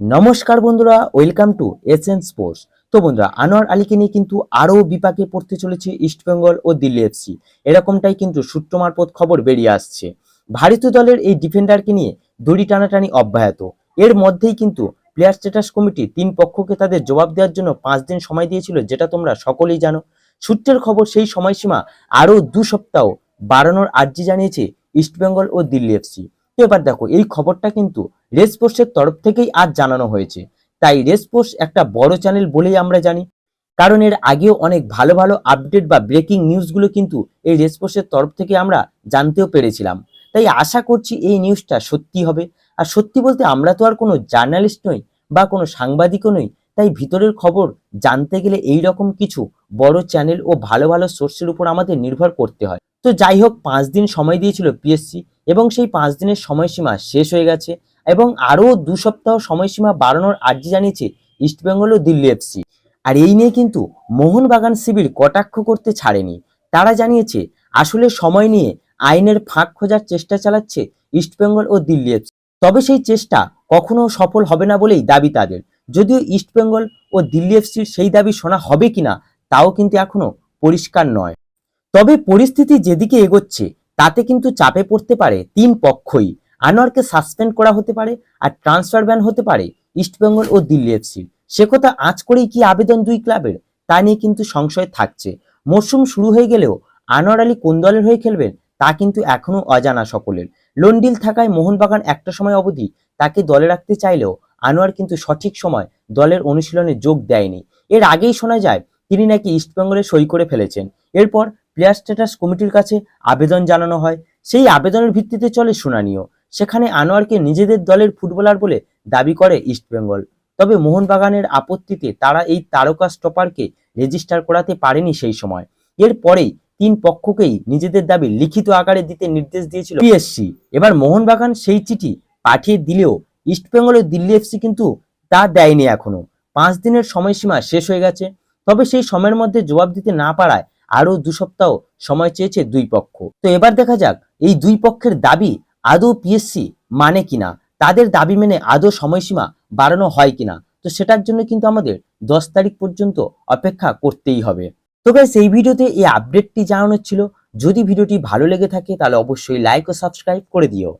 নমস্কার বন্ধুরা, welcome to SN sports. তো বন্ধুরা, আনোয়ার আলীকে নিয়ে কিন্তু আরও বিপাকে পড়তে চলেছে ইস্টবেঙ্গল ও দিল্লি এফসি এরকমটাই কিন্তু সূত্র মারফত খবর বেরিয়ে আসছে। ভারতীয় দলের এই ডিফেন্ডারকে নিয়ে দড়ি টানাটানি অব্যাহত। এর মধ্যেই কিন্তু প্লেয়ার স্ট্যাটাস কমিটি তিন পক্ষকে তাদের জবাব দেওয়ার জন্য পাঁচ দিন সময় দিয়েছিল, যেটা তোমরা সকলেই জানো। সূত্রের খবর সেই সময়সীমা আরও দু সপ্তাহ বাড়ানোর আর্জি জানিয়েছে ইস্টবেঙ্গল ও দিল্লি এফসি এবার দেখো, এই খবরটা কিন্তু রেসপোর্টসের তরফ থেকেই আজ জানানো হয়েছে। তাই রেসপোর্টস একটা বড় চ্যানেল বলেই আমরা জানি। কারণ এর আগেও অনেক ভালো ভালো আপডেট বা ব্রেকিং নিউজগুলো কিন্তু এই রেসপোর্টসের তরফ থেকে আমরা জানতেও পেরেছিলাম। তাই আশা করছি এই নিউজটা সত্যি হবে। আর সত্যি বলতে আমরা তো আর কোনো জার্নালিস্ট নই বা কোনো সাংবাদিকও নই। তাই ভিতরের খবর জানতে গেলে এই রকম কিছু বড় চ্যানেল ও ভালো ভালো সোর্সের উপর আমাদের নির্ভর করতে হয়। তো যাই হোক, পাঁচ দিন সময় দিয়েছিল পিএসসি এবং সেই পাঁচ দিনের সময়সীমা শেষ হয়ে গেছে। এবং আরও দু সপ্তাহ সময়সীমা বাড়ানোর আর্জি জানিয়েছে ইস্টবেঙ্গল ও দিল্লি এফসি আর এই নিয়ে কিন্তু মোহনবাগান শিবির কটাক্ষ করতে ছাড়েনি। তারা জানিয়েছে, আসলে সময় নিয়ে আইনের ফাঁক খোঁজার চেষ্টা চালাচ্ছে ইস্টবেঙ্গল ও দিল্লি এফসি তবে সেই চেষ্টা কখনো সফল হবে না বলেই দাবি তাদের। যদিও ইস্টবেঙ্গল ও দিল্লি এফসির সেই দাবি শোনা হবে কিনা, তাও কিন্তু এখনও পরিষ্কার নয়। তবে পরিস্থিতি যেদিকে এগোচ্ছে, তাতে কিন্তু চাপে পড়তে পারে তিন পক্ষই। আনোয়ারকে সাসপেন্ড করা হতে পারে আর ট্রান্সফার ব্যান হতে পারে ইস্টবেঙ্গল ও দিল্লি এফসি সে কথা আজ করেই কি আবেদন দুই ক্লাবের? তা নিয়ে কিন্তু সংশয় থাকছে। মরশুম শুরু হয়ে গেলেও আনোয়ার আলী কোন দলের হয়ে খেলবেন তা কিন্তু এখনও অজানা সকলের। লন্ডিল থাকায় মোহনবাগান একটা সময় অবধি তাকে দলে রাখতে চাইলেও আনোয়ার কিন্তু সঠিক সময় দলের অনুশীলনে যোগ দেয়নি। এর আগেই শোনা যায়, তিনি নাকি ইস্টবেঙ্গলে সই করে ফেলেছেন। এরপর প্লেয়ার স্ট্যাটাস কমিটির কাছে আবেদন জানানো হয়। সেই আবেদনের ভিত্তিতে চলে শুনানিও। সেখানে আনোয়ারকে নিজেদের দলের ফুটবলার বলে দাবি করে ইস্টবেঙ্গল তবে মোহনবাগানের আপত্তিতে তারা এই তারকা স্টপারকে রেজিস্টার করাতে পারেনি সেই সময়। এরপরেই তিন পক্ষকেই নিজেদের দাবি লিখিত আকারে দিতে নির্দেশ দিয়েছিল পিএসসি। এবার মোহনবাগান সেই চিঠি পাঠিয়ে দিলেও ইস্টবেঙ্গল ও দিল্লি এফসি কিন্তু তা দেয়নি এখনও। পাঁচ দিনের সময়সীমা শেষ হয়ে গেছে, তবে সেই সময়ের মধ্যে জবাব দিতে না পারায় আরও দু সপ্তাহ সময় চেয়েছে দুই পক্ষ। তো এবার দেখা যাক, এই দুই পক্ষের দাবি আদৌ পিএসসি মানে কিনা? তাদের দাবি মেনে আদৌ সময়সীমা বাড়ানো হয় কিনা? তো সেটার জন্য কিন্তু আমাদের দশ তারিখ পর্যন্ত অপেক্ষা করতেই হবে। তো গাইস এই ভিডিওতে এই আপডেটটি জানানোর ছিল। যদি ভিডিওটি ভালো লেগে থাকে, তাহলে অবশ্যই লাইক ও সাবস্ক্রাইব করে দিও।